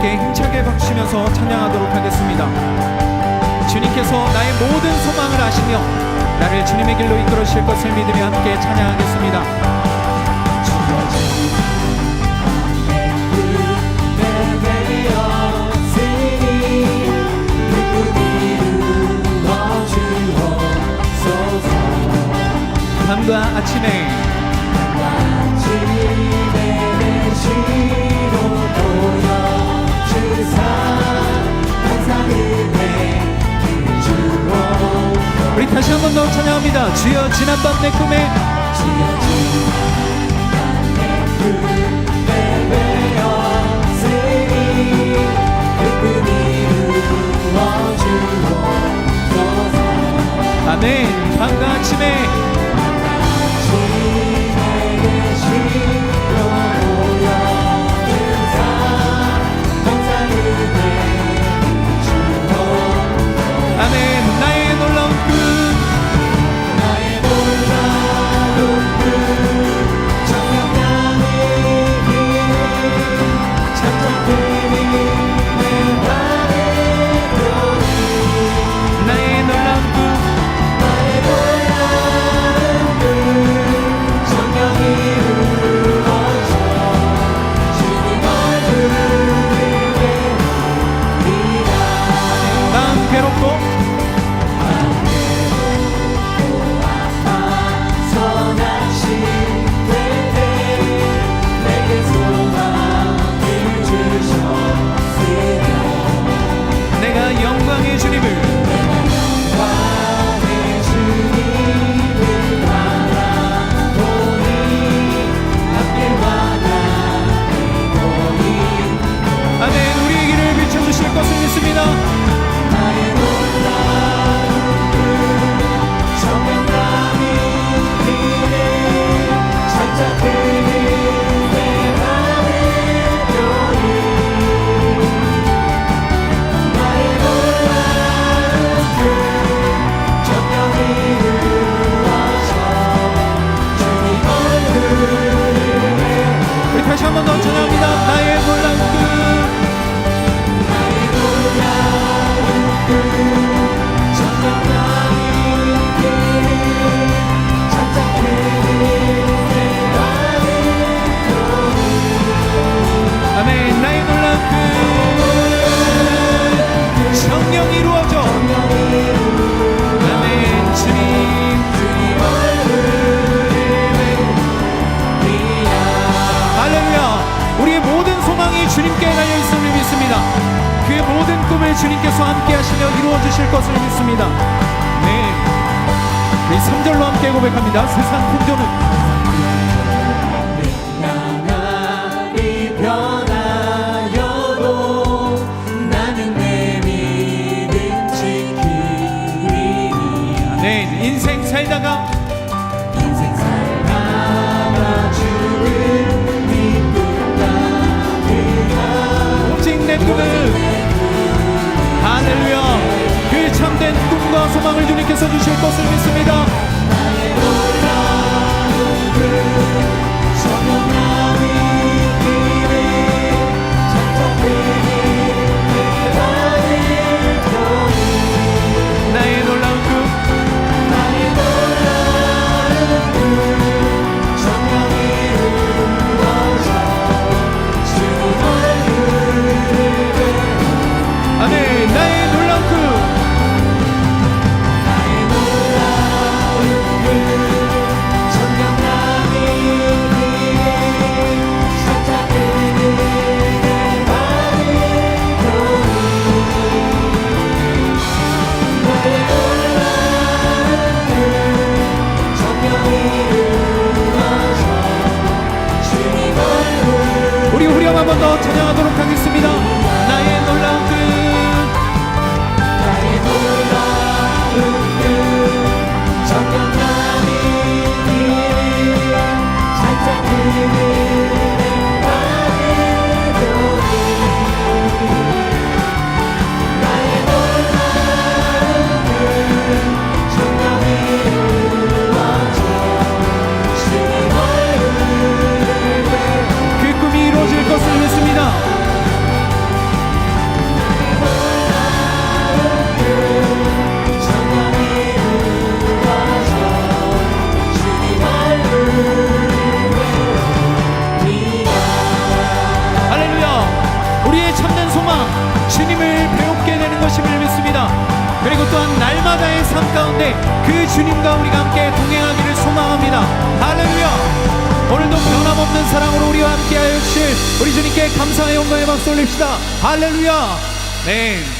함께 힘차게 박치면서 찬양하도록 하겠습니다. 주님께서 나의 모든 소망을 아시며 나를 주님의 길로 이끌어실 것을 믿으며 함께 찬양하겠습니다. 밤과 아침에 주여 지난밤 내 꿈에. 주여 주님께서 함께하시며 이루어 주실 것을 믿습니다. 네. 우리 3절로 함께 고백합니다. 세상 풍조는 한번 더 찬양하도록 하겠습니다. 또한 날마다의 삶 가운데 그 주님과 우리가 함께 동행하기를 소망합니다. 할렐루야! 오늘도 변함없는 사랑으로 우리와 함께하여 주실 우리 주님께 감사의 영광의 박수 올립시다. 할렐루야! 네.